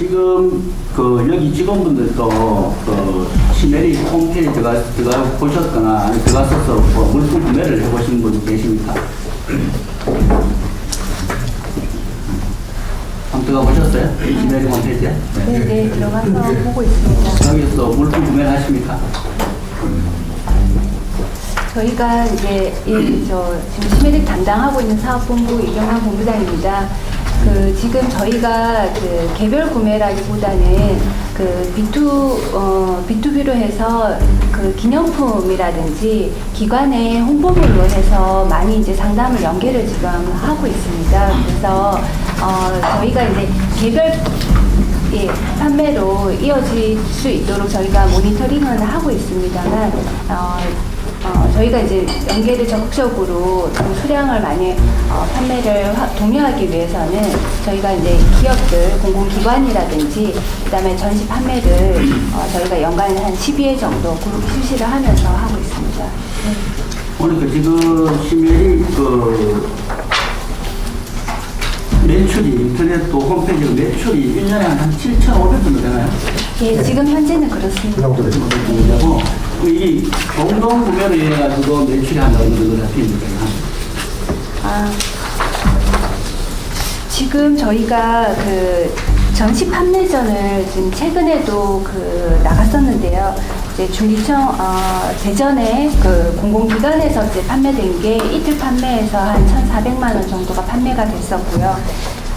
지금 그 여기 직원분들도 그 시메리 홈페이지 들어가, 들어가 보셨거나 들어가셔서 뭐 물품 구매를 해보신 분 계십니까? 한번 들어가 보셨어요? 시메리 홈페이지에? 네, 네, 들어가서 보고 있습니다. 여기서 물품 구매를 하십니까? 저희가 이제 이, 저, 지금 시메릭 담당하고 있는 사업본부 이경환 본부장입니다. 그, 지금 저희가 그 개별 구매라기보다는 그 B2, 어, B2B로 해서 그 기념품이라든지 기관의 홍보물로 해서 많이 이제 상담을 연계를 지금 하고 있습니다. 그래서, 어, 저희가 이제 개별 예, 판매로 이어질 수 있도록 저희가 모니터링은 하고 있습니다만, 어, 어, 저희가 이제 연계를 적극적으로 좀 수량을 많이 어, 판매를 하- 독려하기 위해서는 저희가 이제 기업들, 공공기관이라든지 그다음에 전시 판매를 어, 저희가 연간 한 12회 정도 그룹 실시를 하면서 하고 있습니다. 네. 오늘 그 지금 시메리 그 매출이 인터넷 또 홈페이지 매출이 1년에 한 7,500 정도 되나요? 예, 지금 현재는 그렇습니다. 그 정도 되고 이 공동 구매로 해가지고 매출이 한 어느 정도 잡힙니까? 아, 지금 저희가 그 전시 판매전을 지금 최근에도 그 나갔었는데요. 이제 중기청 어, 대전에 그 공공기관에서 이제 판매된 게 이틀 판매에서 한 1,400만 원 정도가 판매가 됐었고요.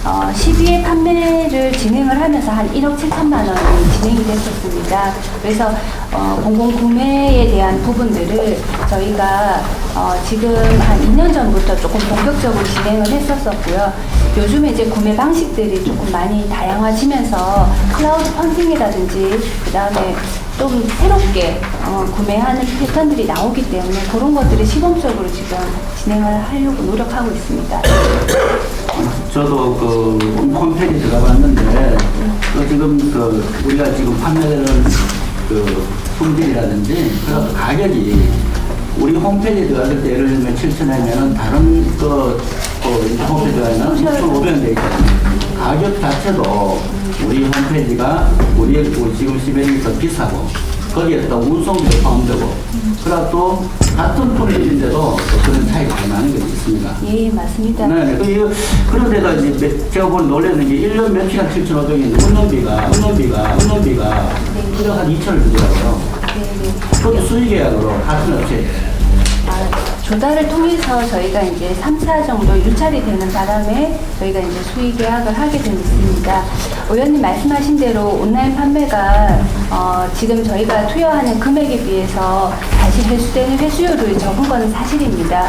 어, 12회 판매를 진행을 하면서 한 1억 7천만 원이 진행이 됐었습니다. 그래서 어, 공공 구매에 대한 부분들을 저희가 어, 지금 한 2년 전부터 조금 본격적으로 진행을 했었었고요. 요즘에 이제 구매 방식들이 조금 많이 다양해지면서 클라우드 펀딩이라든지 그 다음에 좀 새롭게 어, 구매하는 패턴들이 나오기 때문에 그런 것들을 시범적으로 지금 진행을 하려고 노력하고 있습니다. 저도 그 홈페이지 들어가봤는데 그 지금 그 우리가 지금 판매되는 그 품질이라든지 그런 가격이 우리 홈페이지에 들어갔을 때 예를 들면 7,000원이면은 다른 그, 그 홈페이지 들어가면 6,500원 돼 있거든요. 가격 자체도 우리 홈페이지가 우리, 지금 시베리이 더 비싸고 거기에 또 운송비도 포함되고 그리고 또 같은 또 그런 차이가 많이 나는 게 있습니다. 예, 맞습니다. 네, 그, 그런 데가 이제, 매- 제가 보는 놀라는 게 1년 며칠간 7,500인데, 운전비가, 운전비가, 운전비가, 네. 그냥 한 2,000을 주더라고요. 네, 네. 그것도 수익계약으로 같은 업체에. 아, 조달을 통해서 저희가 이제 3차 정도 유찰이 되는 바람에 저희가 이제 수의 계약을 하게 됐습니다. 의원님 말씀하신 대로 온라인 판매가 어, 지금 저희가 투여하는 금액에 비해서 다시 회수되는 회수율이 적은 것은 사실입니다.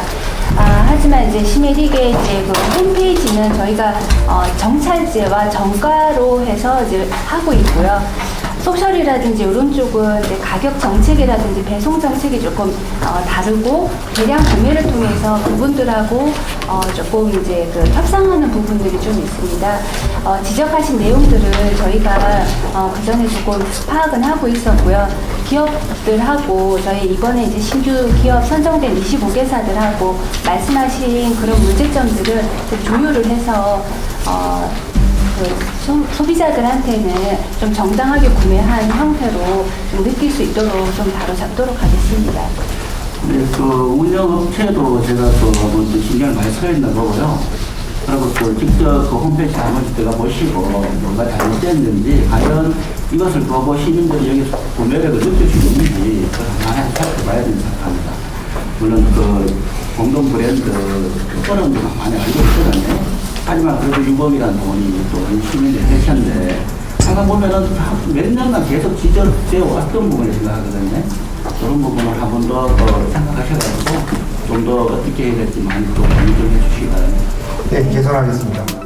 아, 하지만 이제 시메릭의 이제 그 홈페이지는 저희가 어, 정찰제와 정가로 해서 이제 하고 있고요. 소셜이라든지 이런 쪽은 이제 가격 정책이라든지 배송 정책이 조금 어, 다르고 대량 구매를 통해서 그분들하고 어, 조금 이제 그 협상하는 부분들이 좀 있습니다. 어, 지적하신 내용들을 저희가 어, 그 전에 조금 파악은 하고 있었고요. 기업들하고 저희 이번에 이제 신규 기업 선정된 25개사들하고 말씀하신 그런 문제점들을 좀 조율을 해서 어, 그 소- 소비자들한테는 좀 정당하게 구매한 형태로 좀 느낄 수 있도록 좀 바로 잡도록 하겠습니다. 네, 그 운영업체도 제가 또또 신경을 많이 써 있나 보고요. 그리고 또 직접 그 홈페이지 한번 들어가 보시고 뭔가 잘못됐는지 과연 이것을 보고 시민들이 여기서 구매력을 느낄 수 있는지 그걸 살펴봐야 된다고 생각합니다. 물론 그 공동 브랜드 그런 거 많이 알고 있거든요. 하지만 그래도 유법이라는 돈이 또 시민들이 회사인데 항상 보면은 몇 년간 계속 지적되어 왔던 부분을 생각하거든요. 그런 부분을 한 번더 어, 생각하셔가지고 좀 더 어떻게 해야 될지 많이 또 고민 좀 해주시기 바랍니다. 네, 개선하겠습니다.